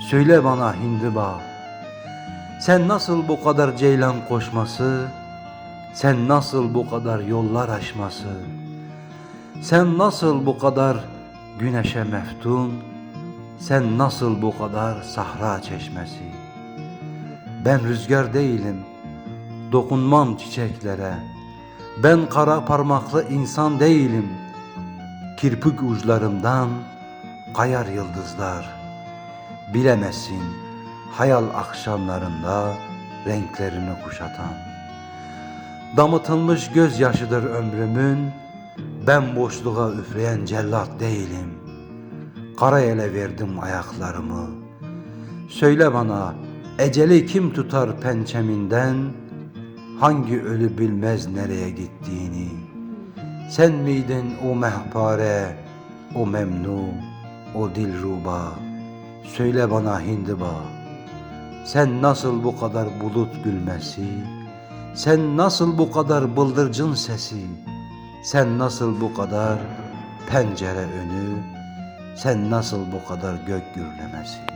Söyle bana hindiba. Sen nasıl bu kadar ceylan koşması, sen nasıl bu kadar yollar aşması, sen nasıl bu kadar güneşe meftun, sen nasıl bu kadar sahra çeşmesi. Ben rüzgar değilim, dokunmam çiçeklere. Ben kara parmaklı insan değilim. Kirpik uçlarımdan kayar yıldızlar. Bilemezsin hayal akşamlarında renklerini kuşatan. Damıtılmış gözyaşıdır ömrümün, ben boşluğa üfleyen cellat değilim. Kara ele verdim ayaklarımı. Söyle bana, eceli kim tutar pençeminden? Hangi ölü bilmez nereye gittiğini? Sen miydin o mehpare, o memnu, o dilruba? Söyle bana hindiba. Sen nasıl bu kadar bulut gülmesi? Sen nasıl bu kadar bıldırcın sesi? Sen nasıl bu kadar pencere önü? Sen nasıl bu kadar gök gürlemesi?